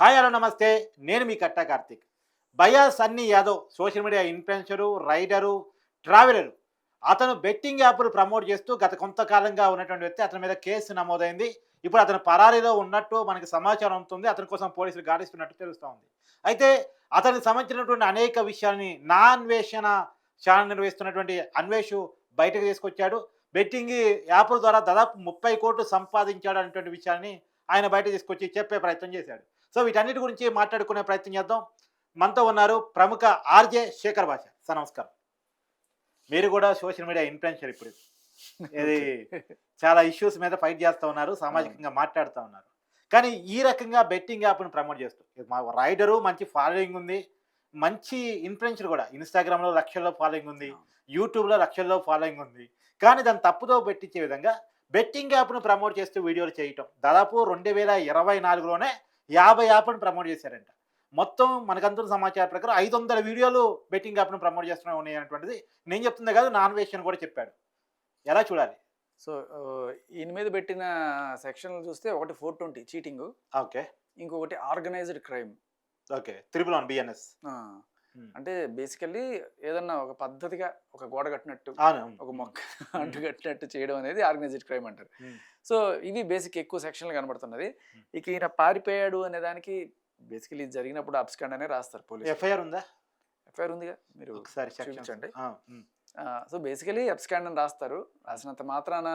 Hi hello నమస్తే. నేను మీ కట్టా కార్తిక్. భయా Sunny Yadav social media influencer rider traveller. అతను బెట్టింగ్ యాప్లు ప్రమోట్ చేస్తూ గత కొంతకాలంగా ఉన్నటువంటి వ్యక్తి అతని మీద కేసు నమోదైంది. ఇప్పుడు అతను పరారీలో ఉన్నట్టు మనకి సమాచారం ఉంటుంది అతని కోసం పోలీసులు గాడిస్తున్నట్టు తెలుస్తూ ఉంది. అయితే అతనికి సంబంధించినటువంటి అనేక విషయాల్ని నా అన్వేషణ ఛానల్ నిర్వహిస్తున్నటువంటి అన్వేషు బయటకు తీసుకొచ్చాడు. బెట్టింగ్ యాప్ల ద్వారా దాదాపు ముప్పై కోట్లు సంపాదించాడు అనేటువంటి విషయాన్ని ఆయన బయట తీసుకొచ్చి చెప్పే ప్రయత్నం చేశాడు. సో వీటన్నిటి గురించి మాట్లాడుకునే ప్రయత్నం చేద్దాం. మనతో ఉన్నారు ప్రముఖ ఆర్జే శేఖర్ భాష. సార్ నమస్కారం. మీరు కూడా సోషల్ మీడియా ఇన్ఫ్లుయెన్సర్ ఇప్పుడు. ఇది చాలా ఇష్యూస్ మీద ఫైట్ చేస్తూ ఉన్నారు సామాజికంగా మాట్లాడుతూ ఉన్నారు. కానీ ఈ రకంగా బెట్టింగ్ యాప్ను ప్రమోట్ చేస్తూ. ఇది మా రైడరు మంచి ఫాలోయింగ్ ఉంది. మంచి ఇన్ఫ్లుయెన్సర్ కూడా. ఇన్స్టాగ్రామ్లో లక్షల్లో ఫాలోయింగ్ ఉంది. యూట్యూబ్లో లక్షల్లో ఫాలోయింగ్ ఉంది. కానీ దాన్ని తప్పుదో పెట్టించే విధంగా బెట్టింగ్ యాప్ను ప్రమోట్ చేస్తూ వీడియోలు చేయటం. దాదాపు రెండు వేల ఇరవై నాలుగులోనే యాభై యాప్ను ప్రమోట్ చేశారంట. మొత్తం మనకంతున్న సమాచారం ప్రకారం ఐదు వందల వీడియోలు బెట్టింగ్ యాప్ను ప్రమోట్ చేస్తూనే ఉన్నాయి అనేటువంటిది నేను చెప్తుంది కాదు నాన్ వేషన్ కూడా చెప్పాడు. ఎలా చూడాలి? సో ఈయన మీద పెట్టిన సెక్షన్లు చూస్తే ఒకటి ఫోర్ ట్వంటీ చీటింగ్ ఓకే. ఇంకొకటి organised crime. Okay. Triple one BNS అంటే బేసికల్లీ ఏదన్నా ఒక పద్ధతిగా ఒక గోడ కట్టినట్టు ఒక మొక్క అంటు కట్టినట్టు చేయడం అనేది ఆర్గనైజ్డ్ క్రైమ్ అంటారు. సో ఇవి బేసిక్ ఎక్కువ సెక్షన్లు కనబడుతున్నది. ఇక ఈయన పారిపోయాడు అనే దానికి బేసికలీ ఇది జరిగినప్పుడు అబ్స్కాండ్ అనే రాస్తారు పోలీస్ ఎఫ్ఐఆర్ ఉందా? ఎఫ్ఐఆర్ ఉందిగా? మీరు ఒకసారి. చూపించండి. సో బేసికలీ అబ్స్కాండ్ అని రాస్తారు. రాసినంత మాత్రాన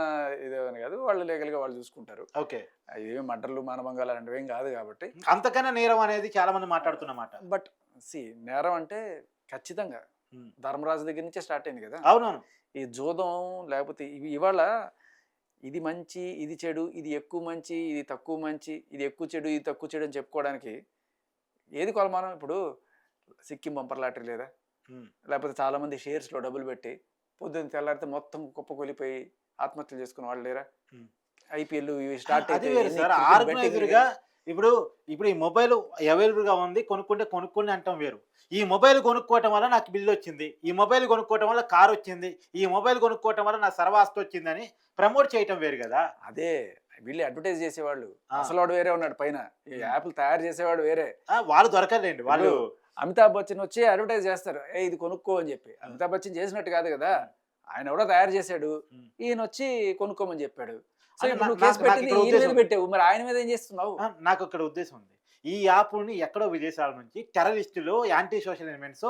ఇదేమని కాదు వాళ్ళు లీగల్గా వాళ్ళు చూసుకుంటారు. ఓకే. ఇవేమి మడ్డర్లు మానభంగాలు అలాంటివి ఏం కాదు కాబట్టి. అంతకన్నా నేరం అనేది చాలా మంది మాట్లాడుతున్నమాట బట్ సి నేరం అంటే ఖచ్చితంగా. ధర్మరాజు దగ్గర నుంచే స్టార్ట్ అయింది కదా? అవునవును. ఈ జోదం లేకపోతే ఇవి ఇవాళ ఇది మంచి ఇది చెడు ఇది ఎక్కువ మంచి ఇది తక్కువ మంచి ఇది ఎక్కువ చెడు ఇది తక్కువ చెడు అని చెప్పుకోవడానికి ఏది కొలమానం? ఇప్పుడు సిక్కిం బంపర్ లాటరీ లేదా. లేకపోతే చాలా మంది shares లో డబ్బులు పెట్టి పొద్దున్న తెల్లారితే మొత్తం కుప్పకూలిపోయి ఆత్మహత్యలు చేసుకున్న వాళ్ళు లేరా. ఐపీఎల్ స్టార్ట్ అది ఇప్పుడు ఇప్పుడు ఈ మొబైల్ అవైలబుల్గా ఉంది కొనుక్కుంటే కొనుక్కోండి అంటాం వేరు. ఈ మొబైల్ కొనుక్కోవటం వల్ల నాకు బిల్లు వచ్చింది ఈ మొబైల్ కొనుక్కోవటం వల్ల కార్ వచ్చింది ఈ మొబైల్ కొనుక్కోవటం వల్ల నా సర్వాస్తి వచ్చిందని ప్రమోట్ చేయటం వేరు కదా. అదే వీళ్ళు అడ్వర్టైజ్ చేసేవాళ్ళు. అసలు వాడు వేరే ఉన్నాడు పైన. ఈ. యాప్లు తయారు చేసేవాడు వేరే. వాళ్ళు దొరకలేండి వాళ్ళు అమితాబ్ బచ్చన్ వచ్చి అడ్వర్టైజ్ చేస్తారు ఏ ఇది కొనుక్కో అని చెప్పి. అమితాబ్ బచ్చన్ చేసినట్టు కాదు కదా. ఆయన ఎవడో తయారు చేశాడు. ఈయన వచ్చి కొనుక్కోమని చెప్పాడు. పెట్టావు. మరి ఆయన మీద ఏం చేస్తున్నావు? నాకు ఇక్కడ ఉద్దేశం ఉంది. ఈ యాప్ని ఎక్కడో విదేశాల నుంచి టెర్రరిస్టులు యాంటీ సోషల్ ఎలిమెంట్స్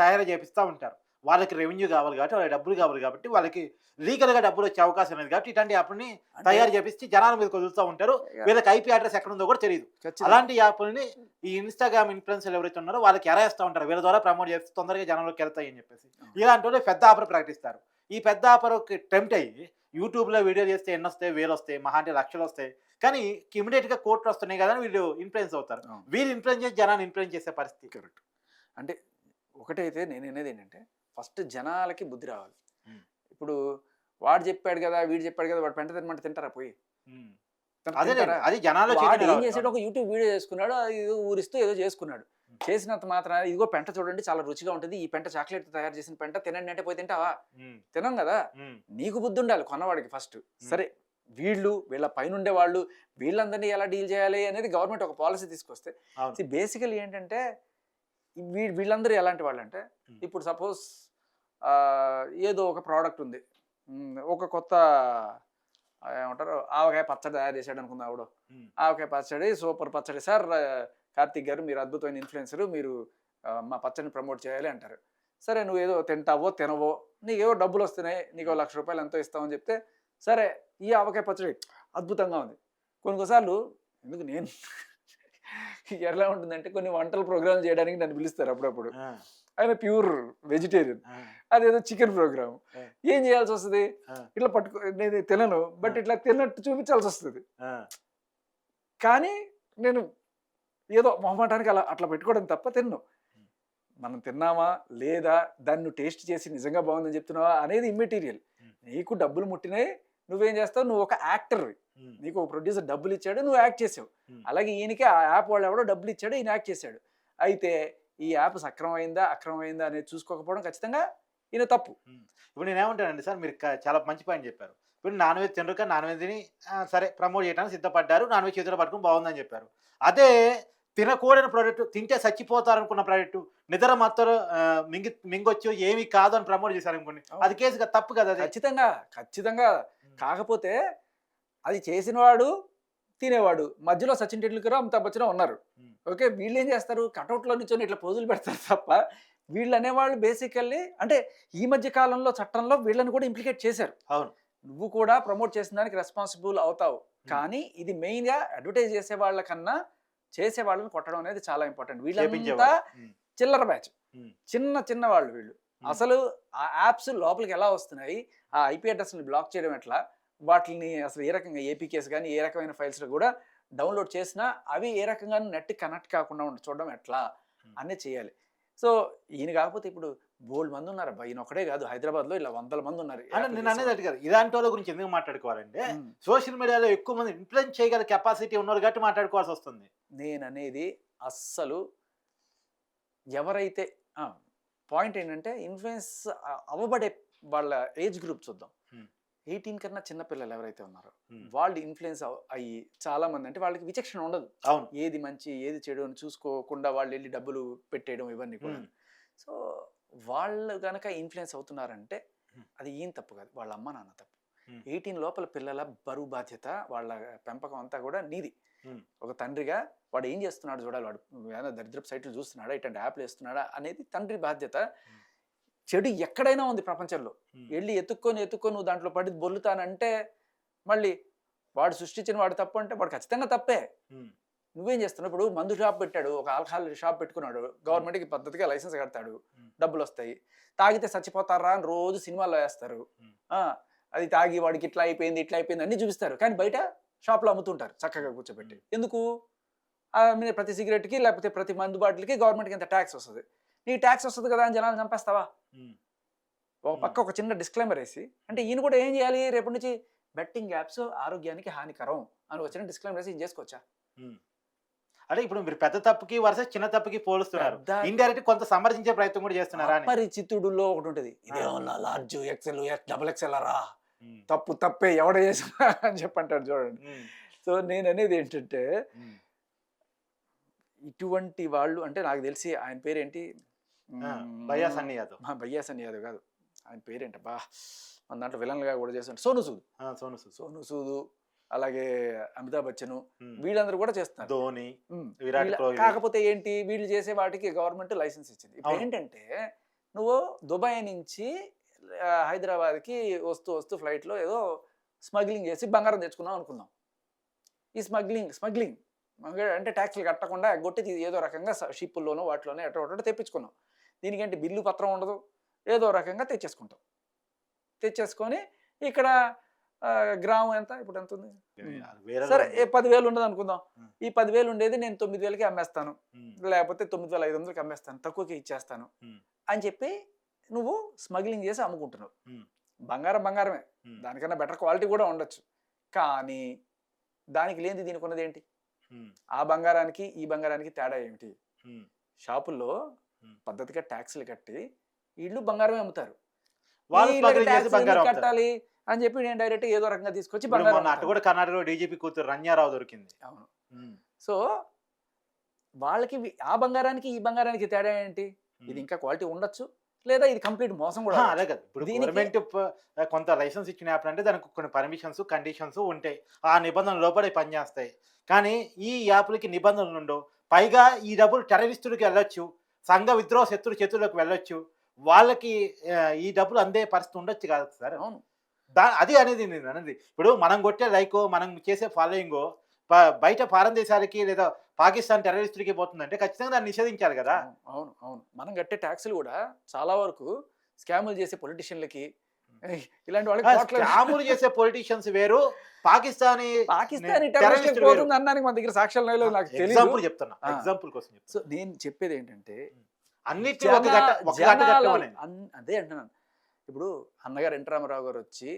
తయారు చేపిస్తూ ఉంటారు. వాళ్ళకి రెవెన్యూ కావాలి కాబట్టి వాళ్ళకి డబ్బులు కావాలి కాబట్టి వాళ్ళకి లీగల్గా డబ్బులు వచ్చే అవకాశం లేదు కాబట్టి ఇట్లాంటి యాప్ని తయారు చేపిస్తే జనాల మీద వదులుతూ ఉంటారు. వీళ్ళకి ఐపీ అడ్రస్ ఎక్కడ ఉందో కూడా తెలియదు. అలాంటి యాప్ని ఈ ఇన్స్టాగ్రామ్ ఇన్ఫ్లుయెన్సర్లు ఎవరైతే ఉన్నారో వాళ్ళకి ఎరేస్తూ ఉంటారు. వీళ్ళ ద్వారా ప్రమోట్ చేస్తే తొందరగా జనంలోకి వెళ్తాయి అని చెప్పేసి. ఇలాంటి వాళ్ళు పెద్ద ఆఫర్ ప్రకటిస్తారు. ఈ పెద్ద ఆఫర్కి టెంప్ట్ అయ్యి యూట్యూబ్లో వీడియో చేస్తే ఎన్ని వస్తాయి వేలు వస్తాయి మహా అంటే లక్షలు వస్తాయి కానీ ఇమీడియట్గా కోట్లు వస్తున్నాయి కదా వీళ్ళు ఇన్ఫ్లుయెన్స్ అవుతారు. వీళ్ళు ఇన్ఫ్లుయెన్స్ చేసి జనాన్ని ఇన్ఫ్లుయెన్స్ చేసే పరిస్థితి. కరెక్ట్. అంటే ఒకటైతే నేను అనేది ఏంటంటే ఫస్ట్ జనాలకి బుద్ధి రావాలి. ఇప్పుడు వాడు చెప్పాడు కదా వీడు చెప్పాడు కదా వాడు పెంట తినమంటే తింటారా పోయి? అదే? అది జనాలు ఏం చేసాడు ఒక యూట్యూబ్ వీడియో చేసుకున్నాడు అది ఊరిస్తూ ఏదో చేసుకున్నాడు. చేసినంత మాత్రం ఇదిగో పెంట చూడండి చాలా రుచిగా ఉంటుంది. ఈ పెంట చాక్లెట్ తయారు చేసిన పెంట తినండి అంటే పోయి తింటావా? తినం కదా? నీకు బుద్ధి ఉండాలి కొన్నవాడికి ఫస్ట్. సరే వీళ్ళు వీళ్ళ పైన వాళ్ళు వీళ్ళందరినీ ఎలా డీల్ చేయాలి అనేది గవర్నమెంట్ ఒక పాలసీ తీసుకొస్తే. బేసికల్ ఏంటంటే వీ- వీళ్ళందరూ ఎలాంటి వాళ్ళు అంటే. ఇప్పుడు సపోజ్ ఏదో ఒక ప్రోడక్ట్ ఉంది. ఒక కొత్త ఏమంటారు? ఆవకాయ పచ్చడి తయారు చేశాడు అనుకుందాం ఆవిడ. ఆవకాయ పచ్చడి సూపర్ పచ్చడి సార్ కార్తీక్ గారు మీరు అద్భుతమైన ఇన్ఫ్లుయెన్సర్ మీరు మా పచ్చడిని ప్రమోట్ చేయాలి అంటారు. సరే నువ్వు ఏదో తింటావో తినవో నీకేవో డబ్బులు వస్తున్నాయి నీకు ఓ లక్ష రూపాయలు ఎంతో ఇస్తామని చెప్తే సరే ఈ ఆవకాయ పచ్చడి అద్భుతంగా ఉంది. కొన్ని కొన్నిసార్లు ఎందుకు నేను ఎలా ఉంటుందంటే కొన్ని వంటల ప్రోగ్రామ్ చేయడానికి నన్ను పిలుస్తారు అప్పుడప్పుడు. ఆయన ప్యూర్ వెజిటేరియన్. అదేదో చికెన్ ప్రోగ్రామ్. ఏం చేయాల్సి వస్తుంది. ఇట్లా పట్టుకో నేను తినను బట్. ఇట్లా తిన్నట్టు చూపించాల్సి వస్తుంది. కానీ నేను ఏదో మొహమాటానికి అలా అట్లా పెట్టుకోవడం తప్ప తిన్ను. మనం తిన్నామా లేదా దాన్ని టేస్ట్ చేసి నిజంగా బాగుందని చెప్తున్నావా అనేది ఇమ్మెటీరియల్. నీకు డబ్బులు ముట్టినాయి నువ్వేం చేస్తావు? నువ్వు ఒక యాక్టర్ నీకు ఒక ప్రొడ్యూసర్ డబ్బులు ఇచ్చాడు నువ్వు యాక్ట్ చేసావు. అలాగే ఈయనకి ఆ యాప్ వాళ్ళు ఎవడో డబ్బులు ఇచ్చాడు ఈయన యాక్ట్ చేశాడు. అయితే ఈ యాప్ సక్రమైందా అక్రమమైందా అనేది చూసుకోకపోవడం ఖచ్చితంగా ఈయన తప్పు. ఇప్పుడు నేను ఏమంటానండి సార్ మీరు చాలా మంచి పాయింట్ చెప్పారు. ఇప్పుడు నాన్ వెజ్ తినరు కానీ నాన్ వెజ్ని సరే ప్రమోట్ చేయడానికి సిద్ధపడ్డారు నాన్ వెజ్ చేతిలో పట్టుకుని బాగుందని చెప్పారు. అదే తినకూడని ప్రోడక్ట్ తింటే చచ్చిపోతారు అనుకున్న ప్రోడక్ట్ నిద్ర మాత్రం మింగి మింగొచ్చు ఏమీ కాదు అని ప్రమోట్ చేశారు అనుకోండి. అది కేసు తప్పు కదా అది? ఖచ్చితంగా ఖచ్చితంగా కాకపోతే అది చేసినవాడు తినేవాడు. మధ్యలో సచిన్ టెండూల్కర్ అమితాబ్ బచ్చన్ ఉన్నారు. ఓకే వీళ్ళు ఏం చేస్తారు? కటౌట్లో నుంచి ఇట్లా పోజులు పెడతారు తప్ప వీళ్ళు అనేవాళ్ళు బేసికల్లీ అంటే ఈ మధ్య కాలంలో చట్టంలో వీళ్ళని కూడా ఇంప్లికేట్ చేశారు. అవును. నువ్వు కూడా ప్రమోట్ చేసిన దానికి రెస్పాన్సిబుల్ అవుతావు. కానీ ఇది మెయిన్గా అడ్వర్టైజ్ చేసే వాళ్ళకన్నా చేసే వాళ్ళని కొట్టడం అనేది చాలా ఇంపార్టెంట్. వీళ్ళంతా చిల్లర బ్యాచ్ చిన్న చిన్న వాళ్ళు వీళ్ళు. అసలు ఆ యాప్స్ లోపలికి ఎలా వస్తున్నాయి? ఆ ఐపీ అడ్రస్ని బ్లాక్ చేయడం ఎట్లా? వాటిని అసలు ఏ రకంగా ఏపీకేస్ కానీ ఏ రకమైన ఫైల్స్ కూడా డౌన్లోడ్ చేసినా అవి ఏ రకంగా నెట్ కనెక్ట్ కాకుండా చూడడం ఎట్లా. అనేది చేయాలి. సో ఈయన కాకపోతే ఇప్పుడు బోల్డ్ మంది ఉన్నారు. అబ్బా ఈయన ఒకటే కాదు. హైదరాబాద్లో ఇలా వందల మంది ఉన్నారు. అంటే నేను అనేది కాదు ఇలాంటి వాళ్ళ గురించి ఎందుకు మాట్లాడుకోవాలంటే. సోషల్ మీడియాలో ఎక్కువ మంది ఇన్ఫ్లుయెన్స్ చేయగల కెపాసిటీ ఉన్నారు కాబట్టి మాట్లాడుకోవాల్సి వస్తుంది. నేను అనేది అస్సలు ఎవరైతే పాయింట్ ఏంటంటే ఇన్ఫ్లుయెన్స్ అవ్వబడే వాళ్ళ ఏజ్ గ్రూప్ చూద్దాం. ఎయిటీన్ కన్నా చిన్న పిల్లలు ఎవరైతే ఉన్నారో. వాళ్ళు ఇన్ఫ్లుయెన్స్ అయ్యి చాలా మంది అంటే వాళ్ళకి విచక్షణ ఉండదు. అవును. ఏది మంచి ఏది చెడు అని చూసుకోకుండా వాళ్ళు వెళ్ళి డబ్బులు పెట్టేయడం ఇవన్నీ కూడా. సో వాళ్ళు గనక ఇన్ఫ్లుయెన్స్ అవుతున్నారంటే. అది ఏం తప్పు కాదు వాళ్ళ అమ్మ నాన్న తప్పు. ఎయిటీన్ లోపల పిల్లల బరువు బాధ్యత వాళ్ళ పెంపకం అంతా కూడా నీది. ఒక తండ్రిగా వాడు ఏం చేస్తున్నాడు చూడాలి వాడు ఏదైనా దరిద్రపు సైట్లు చూస్తున్నాడా ఇట్లాంటి యాప్లు వేస్తున్నాడా అనేది తండ్రి బాధ్యత చెడు ఎక్కడైనా ఉంది ప్రపంచంలో. వెళ్ళి ఎత్తుక్కొని ఎత్తుక్కొని నువ్వు దాంట్లో పడి బొల్లుతానంటే మళ్ళీ వాడు సృష్టించిన వాడు తప్పు అంటే వాడు ఖచ్చితంగా తప్పే. నువ్వేం చేస్తున్నావు? ఇప్పుడు మందు షాప్ పెట్టాడు ఒక ఆల్కహాల్ షాప్ పెట్టుకున్నాడు. గవర్నమెంట్కి పద్ధతిగా లైసెన్స్ కడతాడు. డబ్బులు వస్తాయి తాగితే చచ్చిపోతారా అని రోజు సినిమాల్లో వేస్తారు. అది తాగి వాడికి ఇట్లా అయిపోయింది ఇట్లా అయిపోయింది అన్ని చూపిస్తారు. కానీ బయట షాప్లో అమ్ముతుంటారు చక్కగా కూర్చోబెట్టి. ఎందుకు? ప్రతి సిగరెట్కి లేకపోతే ప్రతి మందు బాటిల్కి గవర్నమెంట్కి ఇంత ట్యాక్స్ వస్తుంది. నీ ట్యాక్స్ వస్తుంది కదా అని జనాలు చంపేస్తావా. ఒక పక్క ఒక చిన్న డిస్క్లైమర్ వేసి అంటే ఈయన కూడా ఏం చేయాలి? రేపటి నుంచి బెట్టింగ్ యాప్స్ ఆరోగ్యానికి హానికరం అని ఒక చిన్న డిస్క్లైమర్ వేసి చేసుకోవచ్చా. అంటే ఇప్పుడు మీరు పెద్ద తప్పుకి వరుస చిన్న తప్పుకి పోలుస్తున్నారు. ఇండైరెక్ట్ కొంత సమర్థించే ప్రయత్నం కూడా చేస్తున్నారా అని. అపరిచితుడులో ఒకటి ఉంటుంది. ఇదేమన్నా లార్జ్ ఎక్సెల్ డబుల్ ఎక్సెల్ రా. తప్పు తప్పే ఎవడ చేసినా అని చెప్పంటాడు చూడండి. సో నేను అనేది ఏంటంటే. ఇటువంటి వాళ్ళు అంటే నాకు తెలిసి ఆయన పేరేంటి? భయ్యా సన్నీ యాదవ్. భయ్యా సన్ని యాదవ్ కాదు. ఆయన పేరేంటి బా మన దాంట్లో విలన్గా కూడా చేస్తాడు సోను సూద్. సోను సూద్. సోను సూదు అలాగే అమితాబ్ బచ్చన్. వీళ్ళందరూ కూడా చేస్తున్నారు. ధోని కాకపోతే ఏంటి? వీళ్ళు చేసే వాటికి గవర్నమెంట్ లైసెన్స్ ఇచ్చింది. ఇప్పుడు. ఏంటంటే నువ్వు దుబాయ్ నుంచి హైదరాబాద్కి వస్తూ వస్తూ ఫ్లైట్లో ఏదో స్మగ్లింగ్ చేసి బంగారం తెచ్చుకున్నాం అనుకుందాం. ఈ స్మగ్లింగ్ స్మగ్లింగ్ అంటే ట్యాక్స్లు కట్టకుండా ఎగ్గొట్టి ఏదో రకంగా షిప్పుల్లోనో వాటిలోనో ఎటో ఒకటి తెప్పించుకున్నాం. దీనికంటే? బిల్లు పత్రం ఉండదు. ఏదో రకంగా తెచ్చేసుకుంటాం. తెచ్చేసుకొని ఇక్కడ గ్రామం ఎంత ఇప్పుడు ఎంత ఉంది సరే పదివేలు ఉండదు అనుకుందాం. ఈ పదివేలు ఉండేది నేను తొమ్మిది వేలకి అమ్మేస్తాను. లేకపోతే తొమ్మిది వేల ఐదు వందలకి అమ్మేస్తాను తక్కువకి ఇచ్చేస్తాను. అని చెప్పి నువ్వు స్మగ్లింగ్ చేసి అమ్ముకుంటున్నావు. బంగారం బంగారమే. దానికన్నా బెటర్ క్వాలిటీ కూడా ఉండొచ్చు కానీ దానికి లేనిది దీనికి ఉన్నది ఏంటి. ఆ బంగారానికి ఈ బంగారానికి తేడా ఏమిటి. షాపుల్లో. పద్ధతిగా ట్యాక్స్లు కట్టి వీళ్ళు బంగారమే బంగారం అమ్ముతారు. కట్టాలి అని చెప్పి నేను డైరెక్ట్ ఏదో రకంగా తీసుకొచ్చి అటు. కూడా కర్ణాటకలో డీజీపీ కూతురు రంజారావు దొరికింది. అవును. సో వాళ్ళకి ఆ బంగారానికి ఈ బంగారానికి తేడా ఏంటి. ఇది ఇంకా క్వాలిటీ ఉండొచ్చు లేదా ఇది కంప్లీట్ మోసం కూడా. అదే కదా. ఇప్పుడు గవర్నమెంట్ కొంత లైసెన్స్ ఇచ్చిన యాప్ అంటే దానికి కొన్ని పర్మిషన్స్ కండిషన్స్ ఉంటాయి. ఆ నిబంధనలు లోపలే పనిచేస్తాయి. కానీ ఈ యాప్లకి నిబంధనలు ఉండవు. పైగా ఈ డబ్బులు టెర్రరిస్టులకి వెళ్ళొచ్చు సంఘ విద్రోహ శత్రు చేతులకు వెళ్ళొచ్చు. వాళ్ళకి ఈ డబ్బులు అందే పరిస్థితి ఉండొచ్చు కాదు సార్. అవును. అది అనేది నేను అనేది ఇప్పుడు మనం కొట్టే లైక్ మనం చేసే ఫాలోయింగ్ బయట ఫారెన్ దేశాలకి లేదా పాకిస్తాన్ టెర్రరిస్టులకి పోతుందంటే ఖచ్చితంగా దాన్ని నిషేధించాలి కదా. అవును, అవును మనం కట్టే ట్యాక్సులు కూడా చాలా వరకు స్కాములు చేసే పొలిటీషియన్లకి ఇలాంటి వాళ్ళకి స్కాములు చేసే పొలిటీషియన్స్ వేరు పాకిస్తానీ పాకిస్తాన్ టెర్రరిస్ట్. పోతుంది అనడానికి మన దగ్గర సాక్ష్యాలు నాకు ఎగ్జాంపుల్ చెప్తున్నా. ఎగ్జాంపుల్ కోసం సో నేను చెప్పేది ఏంటంటే అన్నిటిని ఒక జన- గట్ట ఒక గట్ట జనాల- కట్టమని అన్- అదే అంటున్నాను. ఇప్పుడు అన్నగారు ఎన్ రామారావు గారు వచ్చి.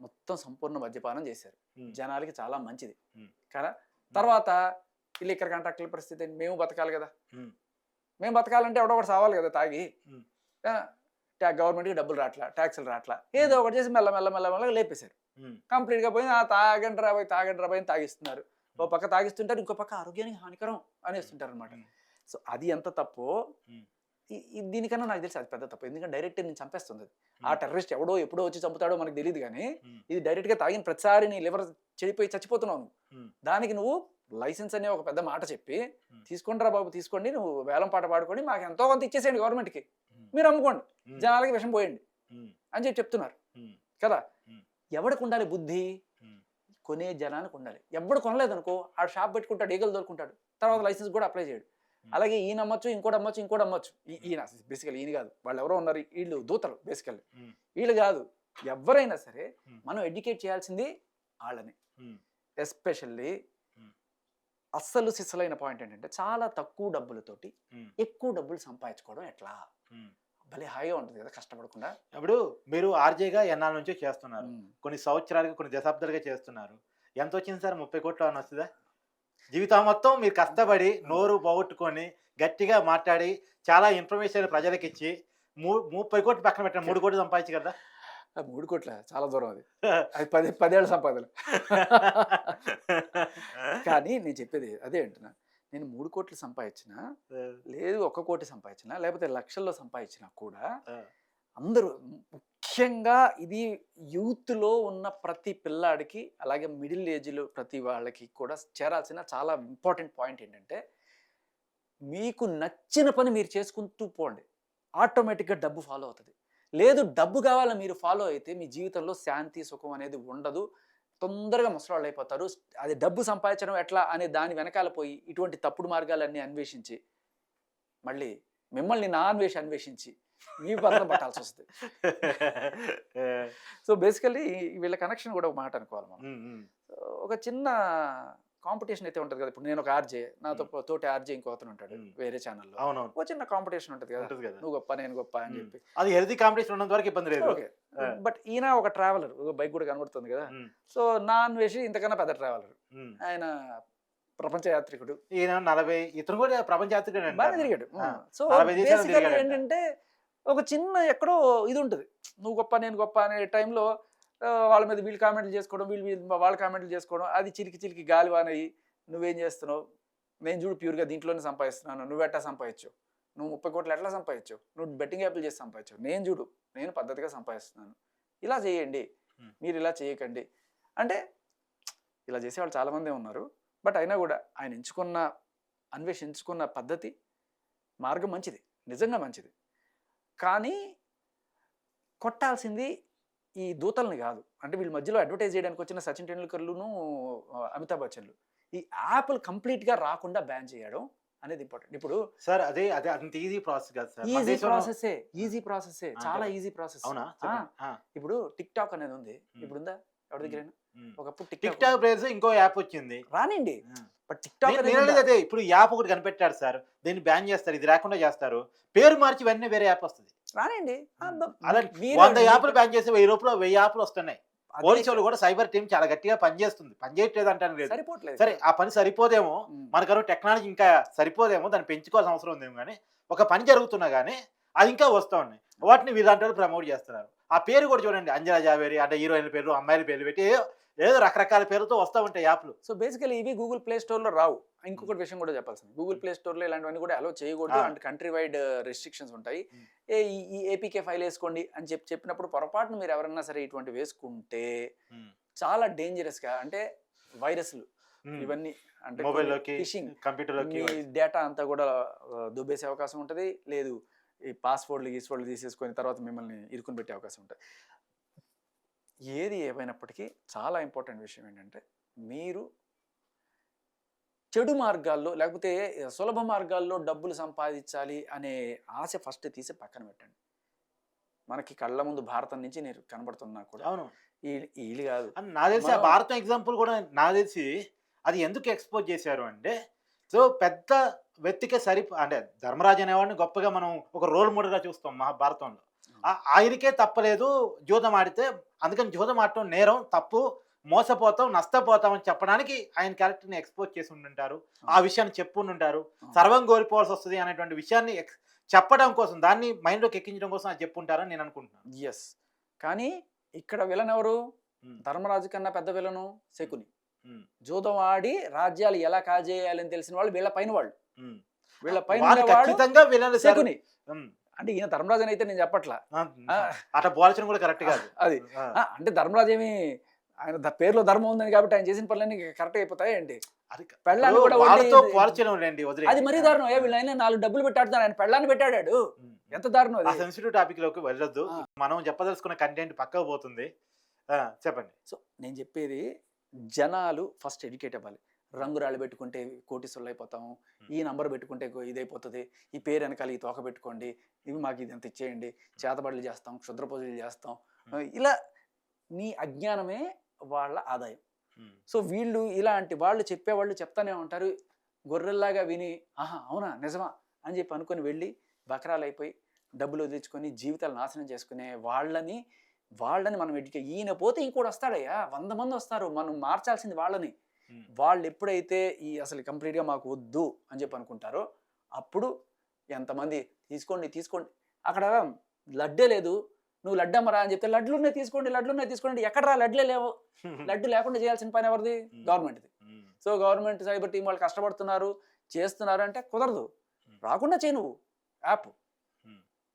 మొత్తం సంపూర్ణ మద్యపానం చేశారు. జనాలకి చాలా మంచిది. కదా? తర్వాత వీళ్ళు ఇక్కడ కాంట్రాక్టుల పరిస్థితి? మేము బతకాలి కదా. మేము బతకాలంటే ఎవడో ఒకటి సావాలి కదా తాగి. గవర్నమెంట్కి డబ్బులు రాట్లా ట్యాక్సులు రాట్లా. ఏదో ఒకటి చేసి మెల్ల మెల్ల మెల్ల మెల్లగా లేపేశారు. ఉమ్. కంప్లీట్గా పోయి తాగండి రాబోయి తాగండి రాబోయి అని తాగిస్తున్నారు. ఓ పక్క తాగిస్తుంటారు ఇంకో పక్క ఆరోగ్యానికి హానికరం అనేస్తుంటారు అనమాట. సో అది ఎంత తప్పో దీనికన్నా నాకు తెలిసి అది పెద్ద తప్పు ఎందుకంటే డైరెక్ట్ నేను చంపేస్తుంది అది. ఆ. టెర్రరిస్ట్ ఎవడో ఎప్పుడో వచ్చి చంపుతాడో మనకు తెలియదు కానీ. ఇది డైరెక్ట్గా తాగిన ప్రతిసారి నీ లివర్ చెడిపోయి చచ్చిపోతున్నావు. దానికి నువ్వు లైసెన్స్ అనే ఒక పెద్ద మాట చెప్పి. తీసుకుంటారా బాబు తీసుకోండి నువ్వు వేలం పాట పాడుకొని మాకు ఎంతో కొంత ఇచ్చేసేయండి గవర్నమెంట్కి ఉమ్. మీరు అమ్ముకోండి. జనాలకి విషం పోయండి. అని చెప్పి చెప్తున్నారు. కదా. ఎవడికి ఉండాలి బుద్ధి. కొనే జనానికి ఉండాలి ఎవడు కొనలేదు అనుకో ఆ షాప్ పెట్టుకుంటాడు ఈగలు దొరుకుంటాడు తర్వాత లైసెన్స్ కూడా అప్లై చేయడు అలాగే ఈయన అమ్మచ్చు ఇంకోటి అమ్మచ్చు ఇంకోటి అమ్మచ్చు ఈయన బేసికల్ ఈయన కాదు వాళ్ళు ఎవరో ఉన్నారు వీళ్ళు దూతలు బేసికల్ ఉమ్. వీళ్ళు కాదు ఎవరైనా సరే ఉమ్. మనం ఎడ్యుకేట్ చేయాల్సింది వాళ్ళని. ఎస్పెషల్లీ. అస్సలు సిస్సలైన పాయింట్ ఏంటంటే చాలా తక్కువ డబ్బులతోటి. ఎక్కువ డబ్బులు సంపాదించుకోవడం ఎట్లా. భలే హాయిగా ఉంటుంది కదా కష్టపడకుండా ఇప్పుడు మీరు ఆర్జేగా ఎన్నాళ్ళ నుంచో చేస్తున్నారు. కొన్ని సంవత్సరాలుగా కొన్ని దశాబ్దాలుగా చేస్తున్నారు ఎంత వచ్చింది సార్ ముప్పై కోట్లు అని వస్తుందా జీవితం మొత్తం మీరు కష్టపడి నోరు పోగొట్టుకొని గట్టిగా మాట్లాడి చాలా ఇన్ఫర్మేషన్ ప్రజలకు ఇచ్చి మూ ముప్పై కోట్లు పక్కన పెట్టండి మూడు కోట్లు సంపాదించు కదా. మూడు కోట్ల? చాలా దూరం అది. అది పది పదేళ్ళ సంపాదన. కానీ నేను చెప్పేది అదే అంటున్నా. నేను మూడు కోట్లు సంపాదించిన లేదు ఒక్క కోటి సంపాదించిన లేకపోతే లక్షల్లో సంపాదించినా కూడా అందరూ ముఖ్యంగా ఇది యూత్లో ఉన్న ప్రతి పిల్లాడికి అలాగే మిడిల్ ఏజ్లో ప్రతి వాళ్ళకి కూడా చేరాల్సిన చాలా ఇంపార్టెంట్ పాయింట్ ఏంటంటే మీకు నచ్చిన పని మీరు చేసుకుంటూ పోండి. ఆటోమేటిక్గా డబ్బు ఫాలో అవుతుంది. లేదు డబ్బు కావాలని మీరు ఫాలో అయితే మీ జీవితంలో శాంతి సుఖం అనేది ఉండదు. తొందరగా ముసలాళ్ళు అయిపోతారు. అది డబ్బు సంపాదించడం ఎట్లా అనే దాని వెనకాల పోయి ఇటువంటి తప్పుడు మార్గాలన్నీ అన్వేషించి మళ్ళీ మిమ్మల్ని నా అన్వేషి అన్వేషించి మీ పక్కన పట్టాల్సి వస్తుంది. సో బేసికల్లీ వీళ్ళ కనెక్షన్ కూడా ఒక మాట అనుకోవాలి మనం. ఒక చిన్న కాంపిటీషన్ అయితే ఉంటుంది కదా ఇప్పుడు నేను ఒక ఆర్జే నాతో తోటి ఆర్జే ఇంకో అతను ఉంటాడు. వేరే ఛానల్లో అవునవును. ఒక చిన్న కాంపిటీషన్ ఉంటుంది కదా నువ్వు గొప్ప నేను గొప్ప అని. చెప్పి. అది హెల్తీ కాంపిటీషన్ ఉన్నంత వరకు ఇబ్బంది లేదు. ఓకే. బట్ ఈయన ఒక ట్రావెలర్ బైక్ కూడా కనబడుతుంది కదా. సో నాన్ వేసి ఇంతకన్నా పెద్ద ట్రావెలర్. ఆయన ప్రపంచ యాత్రికుడు ఈయన నలభై ఇతను కూడా ప్రపంచ యాత్రికుడే బాగా. తిరిగాడు. సో తిరిగాడంట. ఏంటంటే ఒక చిన్న ఎక్కడో ఇది ఉంటుంది. నువ్వు గొప్ప నేను గొప్ప అనే టైంలో వాళ్ళ మీద వీళ్ళు కామెంట్లు చేసుకోవడం వీళ్ళు వీళ్ళు వాళ్ళ కామెంట్లు చేసుకోవడం అది చిలికి చిలికి గాలివానయ్యి నువ్వేం చేస్తున్నావు? నేను చూడు ప్యూర్గా దీంట్లోనే సంపాదిస్తున్నాను. నువ్వు ఎట్లా సంపాదించు? నువ్వు ముప్పై కోట్లు ఎట్లా సంపాదించు? నువ్వు బెట్టింగ్ యాప్లు చేసి సంపాదించు. నేను చూడు నేను పద్ధతిగా సంపాదిస్తున్నాను. ఇలా చేయండి. మీరు ఇలా చేయకండి. అంటే ఇలా చేసేవాళ్ళు చాలామందే ఉన్నారు. బట్ అయినా కూడా ఆయన ఎంచుకున్న అన్వేషించుకున్న పద్ధతి మార్గం మంచిది. నిజంగా మంచిది. కానీ కొట్టాల్సింది ఈ దూతల్ని కాదు. అంటే వీళ్ళ మధ్యలో అడ్వర్టైజ్ చేయడానికి వచ్చిన సచిన్ టెండూల్కర్లును అమితాబ్ బచ్చన్లు. ఈ యాప్లు కంప్లీట్గా రాకుండా బ్యాన్ చేయడం అనేది ఇంపార్టెంట్. ఇప్పుడు సార్ అదే అదే అంత ఈజీ ప్రాసెస్ కాదు సార్. ఈజీ ప్రాసెసే. ఈజీ ప్రాసెసే. చాలా ఈజీ ప్రాసెస్. అవునా? ఇప్పుడు టిక్ టాక్ అనేది ఉంది. ఇప్పుడు ఉందా ఎవరి దగ్గర ఉమ్. ఒకప్పుడు టిక్ టిక్ ఇంకో యాప్ వచ్చింది. రానిండి. బట్ టిక్ టాక్ అదే ఇప్పుడు యాప్ ఒకటి కనిపెట్టారు సార్. దీన్ని బ్యాన్ చేస్తారు. ఇది రాకుండా చేస్తారు. పేరు మార్చి వెంటనే వేరే యాప్ వస్తుంది. రానిండి. వంద యాప్లు బ్యాన్ చేసి వెయ్యి రూపాయలు వెయ్యి యాప్లు వస్తున్నాయి. పోలీసు వాళ్ళు కూడా సైబర్ టీం చాలా గట్టిగా పనిచేస్తుంది. పనిచేయట్లేదు అంటాను లేదు. సరిపోవట్లేదు సరే ఆ పని సరిపోదేమో. ఉమ్. మనకను టెక్నాలజీ ఇంకా సరిపోదేమో. దాన్ని పెంచుకోవాల్సిన అవసరం ఉందేమో కానీ ఒక పని జరుగుతున్నా కానీ అది ఇంకా వస్తూ ఉన్నాయి. వాటిని వీళ్ళంటారు ప్రమోట్ చేస్తున్నారు. ఆ పేరు కూడా చూడండి. అంజనా జావేరి అంటే హీరోయిన్ పేరు అమ్మాయిల పేర్లు పెట్టి ఏదో- రకరకాల పేర్లతో వస్తూ ఉంటాయి యాప్లు. సో బేసికలీ ఇవి గూగుల్ ప్లే స్టోర్లో రావు. ఇంకొకటి విషయం కూడా చెప్పాల్సింది. గూగుల్ ప్లే స్టోర్లో ఇలాంటివన్నీ కూడా అలో చేయకూడదు. అండ్ కంట్రీ వైడ్ రెస్ట్రిక్షన్స్ ఉంటాయి. Hmm. ఏ ఈ- ఏపీకే ఫైల్ వేసుకోండి అని చెప్పి చెప్పినప్పుడు పొరపాటున మీరు ఎవరన్నా సరే ఇటువంటి వేసుకుంటే చాలా డేంజరస్గా అంటే వైరస్లు ఇవన్నీ అంటే మొబైల్లోకి ఫిషింగ్ కంప్యూటర్లోకి డేటా అంతా కూడా ఆ, దుబ్బేసే అవకాశం ఉంటుంది. లేదు ఈ పాస్వర్డ్లు గీస్వర్డ్లు తీసేసుకొని తర్వాత మిమ్మల్ని ఇరుకుని పెట్టే అవకాశం ఉంటుంది. ఏది ఏమైనప్పటికీ చాలా ఇంపార్టెంట్ విషయం ఏంటంటే మీరు చెడు మార్గాల్లో లేకపోతే సులభ మార్గాల్లో డబ్బులు సంపాదించాలి అనే ఆశ ఫస్ట్ తీసి పక్కన పెట్టండి. మనకి కళ్ళ ముందు భారతం నుంచి నేను కనబడుతున్నా కూడా అవును. ఈ- వీళ్ళు కాదు. అని నా తెలిసి ఆ భారతం ఎగ్జాంపుల్ కూడా నా తెలిసి అది ఎందుకు ఎక్స్పోజ్ చేశారు అంటే సో పెద్ద వ్యక్తికే సరి అంటే ధర్మరాజు అనేవాడిని గొప్పగా మనం ఒక రోల్ మోడల్గా చూస్తాం మహాభారతంలో ఆయనకే తప్పలేదు. జూదం ఆడితే అందుకని జూదం ఆడటం నేరం తప్పు మోసపోతాం నష్టపోతాం అని చెప్పడానికి ఆయన క్యారెక్టర్ని ఎక్స్పోజ్ చేసి ఉండుంటారు. ఆ విషయాన్ని చెప్పు ఉండుంటారు. సర్వం కోల్పోవాల్సి వస్తుంది అనేటువంటి విషయాన్ని చెప్పడం కోసం దాన్ని మైండ్లోకి ఎక్కించడం కోసం అది చెప్పుంటారని నేను అనుకుంటున్నాను. ఎస్ కానీ ఇక్కడ విలన్ ఎవరు. ధర్మరాజు కన్నా పెద్ద విలను శకుని. జూదం ఆడి రాజ్యాలు ఎలా కాజేయాలని తెలిసిన వాళ్ళు వీళ్ళ పైన వాళ్ళు. వీళ్ళ పైన శకుని. అంటే ఈయన ధర్మరాజు అయితే నేను చెప్పట్లా. అట్లా పోల్చడం కూడా కరెక్ట్ కాదు. అది. అంటే ధర్మరాజు ఏమి ఆయన ద- పేరులో ధర్మం ఉందని కాబట్టి ఆయన చేసిన పనులన్నీ కరెక్ట్ అయిపోతాయి క- పెళ్ళాన్ని కూడా. అది మరీ దారుణం. ఏ వీళ్ళు అయినా నాలుగు డబ్బులు పెట్టాడుతారు. ఆయన పెళ్ళాన్ని పెట్టాడాడు. ఎంత దారుణం ఆ సెన్సిటివ్ టాపిక్లోకి వెళ్ళొద్దు. మనం చెప్పదలుచుకున్న కంటెంట్ పక్కకు పోతుంది. ఆ, చెప్పండి. సో నేను చెప్పేది జనాలు ఫస్ట్ ఎడ్యుకేట్ అవ్వాలి. రంగురాళ్ళు పెట్టుకుంటే కోటీసులు అయిపోతాము ఈ నంబర్ పెట్టుకుంటే ఇదైపోతుంది. ఈ పేరు వెనకాల ఈ తోక పెట్టుకోండి. ఇవి మాకు ఇది ఎంత ఇచ్చేయండి. చేతబడులు చేస్తాం క్షుద్ర పూజలు చేస్తాం. ఇలా నీ అజ్ఞానమే వాళ్ళ ఆదాయం. సో వీళ్ళు ఇలాంటి వాళ్ళు చెప్పేవాళ్ళు చెప్తానే ఉంటారు. గొర్రెల్లాగా విని ఆహా అవునా నిజమా? అని చెప్పి అనుకొని వెళ్ళి బకరాలు అయిపోయి డబ్బులు వదిలించుకొని జీవితాలు నాశనం చేసుకునే వాళ్ళని వాళ్ళని మనం ఎడ్యుకే ఈయన పోతే ఇంకోటి వస్తాడయ్యా. వంద మంది వస్తారు. మనం మార్చాల్సింది వాళ్ళని. వాళ్ళు ఎప్పుడైతే ఈ అసలు కంప్లీట్గా మాకు వద్దు అని చెప్పి అనుకుంటారో అప్పుడు ఎంతమంది తీసుకోండి తీసుకోండి. అక్కడ లడ్డే లేదు. నువ్వు లడ్డు అమ్మరా అని చెప్తే లడ్లున్నాయి తీసుకోండి లడ్లున్నాయి తీసుకోండి. ఎక్కడరా లడ్లే లేవు. లడ్డు లేకుండా చేయాల్సిన పని ఎవరిది. గవర్నమెంట్ది. సో గవర్నమెంట్ సైబర్ టీం వాళ్ళు కష్టపడుతున్నారు చేస్తున్నారు అంటే కుదరదు. రాకుండా చేయి నువ్వు. యాప్.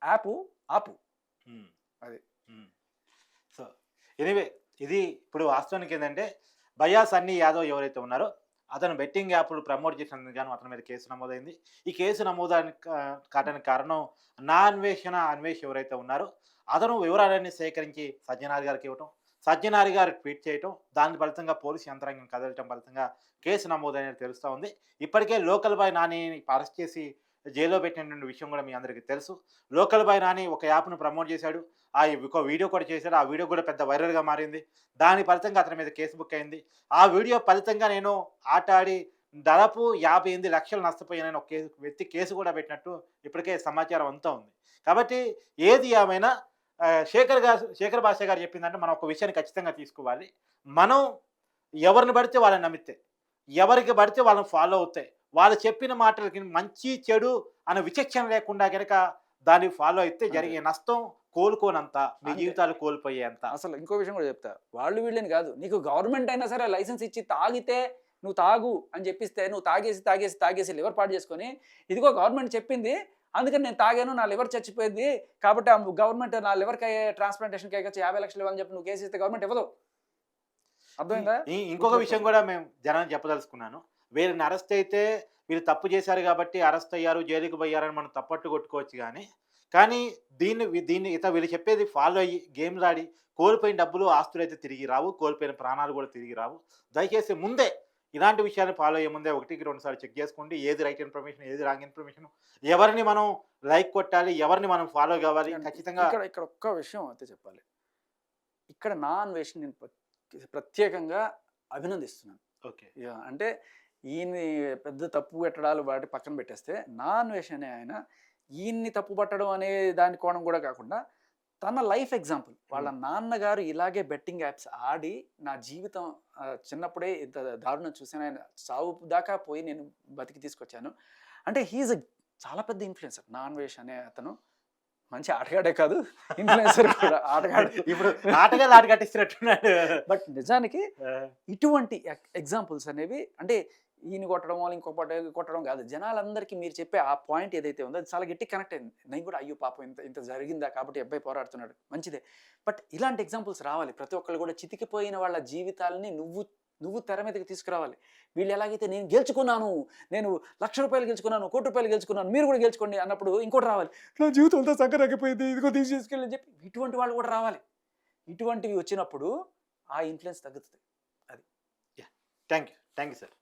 యాప్ ఆపు. అది. సో ఎనీవే ఇది ఇప్పుడు వాస్తవానికి ఏంటంటే బయా సన్నీ యాదవ్ ఎవరైతే ఉన్నారో అతను బెట్టింగ్ యాప్లు ప్రమోట్ చేసినందుకు గాను అతని మీద కేసు నమోదైంది. ఈ కేసు నమోదానికి కా- కావడానికి కారణం నా అన్వేషణ అన్వేష్ ఎవరైతే ఉన్నారో అతను వివరాలన్నీ సేకరించి సజ్జనారి గారికి ఇవ్వటం సజ్జనారి గారు ట్వీట్ చేయటం దాని ఫలితంగా పోలీసు యంత్రాంగం కదలటం ఫలితంగా కేసు నమోదైనది తెలుస్తూ ఉంది. ఇప్పటికే లోకల్ బాయ్ నానిని అరెస్ట్ చేసి జైల్లో పెట్టినటువంటి విషయం కూడా మీ అందరికీ తెలుసు. లోకల్ బాయ్ నాని ఒక యాప్ను ప్రమోట్ చేశాడు. ఆ ఒక వీడియో కూడా చేశాడు. ఆ వీడియో కూడా పెద్ద వైరల్గా మారింది. దాని ఫలితంగా అతని మీద కేసు బుక్ అయింది. ఆ వీడియో ఫలితంగా నేను ఆట ఆడి దాదాపు యాభై ఎనిమిది లక్షలు నష్టపోయానని ఒక కేసు వ్యక్తి కేసు కూడా పెట్టినట్టు ఇప్పటికే సమాచారం అంతా ఉంది. కాబట్టి ఏది ఏమైనా శేఖర్ గారు శేఖర్ భాష గారు చెప్పిందంటే మనం ఒక విషయాన్ని ఖచ్చితంగా తీసుకోవాలి. మనం ఎవరిని పడితే వాళ్ళని నమ్మితే ఎవరికి పడితే వాళ్ళని ఫాలో అవుతాయి వాళ్ళు చెప్పిన మాటలకి మంచి చెడు అనే విచక్షణ లేకుండా కనుక దాన్ని ఫాలో అయితే జరిగే నష్టం కోలుకోనంత మీ. జీవితాలు కోల్పోయేంత. అసలు ఇంకో విషయం కూడా చెప్తా. వాళ్ళు వీళ్ళని కాదు. నీకు గవర్నమెంట్ అయినా సరే లైసెన్స్ ఇచ్చి తాగితే నువ్వు తాగు అని చెప్పిస్తే నువ్వు తాగేసి తాగేసి తాగేసి లివర్ పాడు చేసుకొని ఇదిగో గవర్నమెంట్ చెప్పింది. అందుకని నేను తాగాను నా లివర్ చచ్చిపోయింది. కాబట్టి ఆ గవర్నమెంట్ నా లివర్కి అయ్యే ట్రాన్స్ప్లాంటేషన్కి అయ్యే యాభై లక్షలు ఇవ్వని చెప్పి నువ్వు కేసు ఇస్తే గవర్నమెంట్ ఇవ్వదు. అర్థమైందా? ఇంకొక విషయం కూడా మేము జనాన్ని చెప్పదలుచుకున్నాను. వీరిని అరెస్ట్ అయితే వీళ్ళు తప్పు చేశారు కాబట్టి అరెస్ట్ అయ్యారు జైలుకి పోయారని మనం తప్పట్టు కొట్టుకోవచ్చు కానీ కానీ దీన్ని దీన్ని ఇత వీళ్ళు చెప్పేది ఫాలో అయ్యి గేమ్స్ ఆడి కోల్పోయిన డబ్బులు ఆస్తులు అయితే తిరిగి రావు కోల్పోయిన ప్రాణాలు కూడా తిరిగి రావు. దయచేసి ముందే ఇలాంటి విషయాన్ని ఫాలో అయ్యే ముందే ఒకటికి రెండు సార్లు చెక్ చేసుకోండి. ఏది రైట్ ఇన్ఫర్మేషన్ ఏది రాంగ్ ఇన్ఫర్మేషన్ ఎవరిని మనం లైక్ కొట్టాలి ఎవరిని మనం ఫాలో కావాలి ఖచ్చితంగా ఇక్కడ ఇక్కడ ఒక్క విషయం అయితే చెప్పాలి. ఇక్కడ నా అన్వేషణ నేను ప్ర- ప్రత్యేకంగా అభినందిస్తున్నాను. ఓకే. అంటే ఈయన్ని పెద్ద తప్పు పెట్టడాలు వాటి పక్కన పెట్టేస్తే నా అన్వేషణ అనే ఆయన ఈయన్ని తప్పు పట్టడం అనే దాని కోణం కూడా కాకుండా తన లైఫ్ ఎగ్జాంపుల్. వాళ్ళ నాన్నగారు ఇలాగే బెట్టింగ్ యాప్స్ ఆడి నా జీవితం చిన్నప్పుడే ఇంత దారుణం చూసాను ఆయన సావు దాకా పోయి నేను బతికి తీసుకొచ్చాను. అంటే హీఈస్ చాలా పెద్ద ఇన్ఫ్లుయెన్సర్ నా అన్వేష్ అనే అతను. మంచి ఆటగాడే కాదు. ఇన్ఫ్లుయెన్సర్ కూడా. ఆటగాడు. ఇప్పుడు ఆటగాళ్ళు ఆట కట్టిస్తున్నట్టున్నాడు. బట్ నిజానికి ఇటువంటి ఎగ్జాంపుల్స్ అనేవి అంటే ఈయన కొట్టడం వాళ్ళు ఇంకొక కొట్టడం కాదు. జనాలందరికీ మీరు చెప్పే ఆ పాయింట్ ఏదైతే ఉందో అది చాలా గట్టి కనెక్ట్ అయింది. నేను కూడా అయ్యో పాపం ఇంత ఇంత జరిగిందా కాబట్టి అబ్బాయి పోరాడుతున్నాడు. మంచిదే. బట్ ఇలాంటి ఎగ్జాంపుల్స్ రావాలి. ప్రతి ఒక్కళ్ళు కూడా చితికిపోయిన వాళ్ళ జీవితాలని నువ్వు నువ్వు తెర మీదకి తీసుకురావాలి. వీళ్ళు ఎలాగైతే నేను గెలుచుకున్నాను నేను లక్ష రూపాయలు గెలుచుకున్నాను కోటి రూపాయలు గెలుచుకున్నాను మీరు కూడా గెలుచుకోండి అన్నప్పుడు ఇంకోటి రావాలి. నా జీవితంతో అంతా ఇదిగో తీసి తీసుకెళ్ళి అని చెప్పి ఇటువంటి వాళ్ళు కూడా రావాలి. ఇటువంటివి వచ్చినప్పుడు ఆ ఇన్ఫ్లుయెన్స్ తగ్గుతుంది. అది. Thank you thank you sir